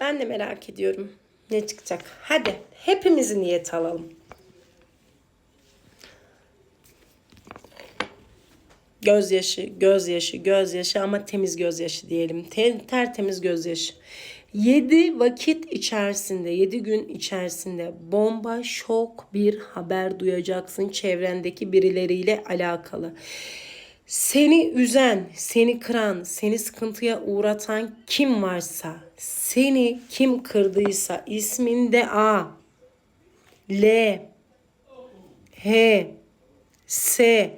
Ben de merak ediyorum. Ne çıkacak? Hadi hepimizi niyet alalım. Gözyaşı, gözyaşı, gözyaşı ama temiz gözyaşı diyelim. Te- tertemiz gözyaşı. 7 vakit içerisinde, 7 gün içerisinde bomba şok bir haber duyacaksın çevrendeki birileriyle alakalı. Seni üzen, seni kıran, seni sıkıntıya uğratan kim varsa, seni kim kırdıysa isminde A, L, H, S,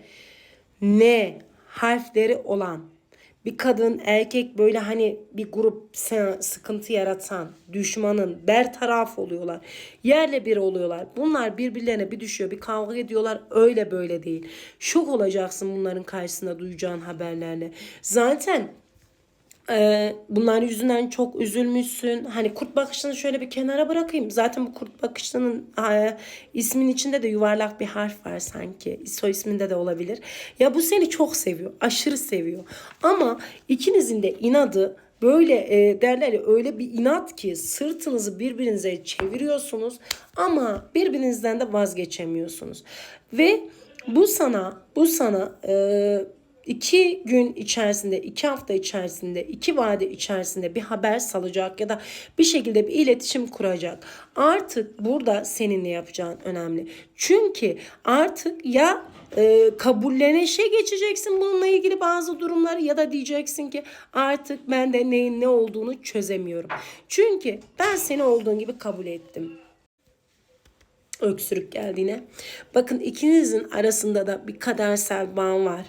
N harfleri olan bir kadın erkek böyle hani bir grup sıkıntı yaratan düşmanın bertaraf oluyorlar. Yerle bir oluyorlar. Bunlar birbirlerine bir düşüyor bir kavga ediyorlar öyle böyle değil. Şok olacaksın bunların karşısında duyacağın haberlerle. Zaten ee, bunlar yüzünden çok üzülmüşsün. Hani kurt bakışını şöyle bir kenara bırakayım. Zaten bu kurt bakışının e, ismin içinde de yuvarlak bir harf var sanki. Soy isminde de olabilir. Ya bu seni çok seviyor. Aşırı seviyor. Ama ikinizin de inadı böyle e, derler ya öyle bir inat ki sırtınızı birbirinize çeviriyorsunuz ama birbirinizden de vazgeçemiyorsunuz. Ve bu sana bu sana e, iki gün içerisinde, iki hafta içerisinde, iki vade içerisinde bir haber salacak ya da bir şekilde bir iletişim kuracak. Artık burada senin ne yapacağın önemli. Çünkü artık ya e, kabullenişe geçeceksin bununla ilgili bazı durumları ya da diyeceksin ki artık ben de neyin ne olduğunu çözemiyorum. Çünkü ben seni olduğun gibi kabul ettim öksürük geldiğine. Bakın ikinizin arasında da bir kadersel bağ var.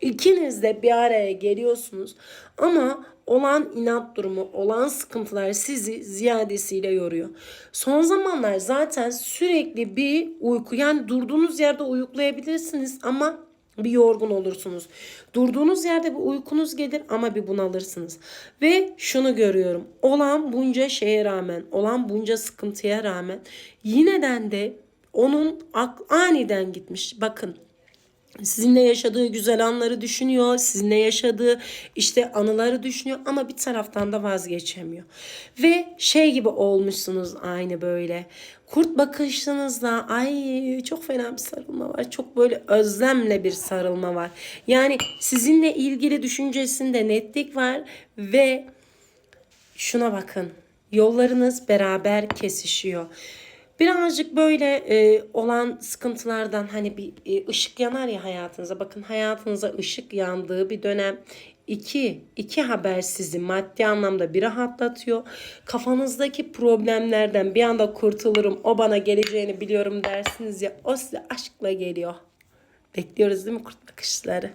İkiniz de bir araya geliyorsunuz ama olan inat durumu, olan sıkıntılar sizi ziyadesiyle yoruyor. Son zamanlar zaten sürekli bir uyku yani durduğunuz yerde uyuklayabilirsiniz ama bir yorgun olursunuz. Durduğunuz yerde bir uykunuz gelir ama bir bunalırsınız. Ve şunu görüyorum. Olan bunca şeye rağmen, olan bunca sıkıntıya rağmen yineden de onun aniden gitmiş. Bakın sizinle yaşadığı güzel anları düşünüyor, sizinle yaşadığı işte anıları düşünüyor ama bir taraftan da vazgeçemiyor. Ve şey gibi olmuşsunuz aynı böyle. Kurt bakışınızla ay çok fena bir sarılma var. Çok böyle özlemle bir sarılma var. Yani sizinle ilgili düşüncesinde netlik var ve şuna bakın. Yollarınız beraber kesişiyor. Birazcık böyle e, olan sıkıntılardan hani bir e, ışık yanar ya hayatınıza. Bakın hayatınıza ışık yandığı bir dönem. İki, iki haber sizi maddi anlamda bir rahatlatıyor. Kafanızdaki problemlerden bir anda kurtulurum. O bana geleceğini biliyorum dersiniz ya. O size aşkla geliyor. Bekliyoruz değil mi kurt bakışları?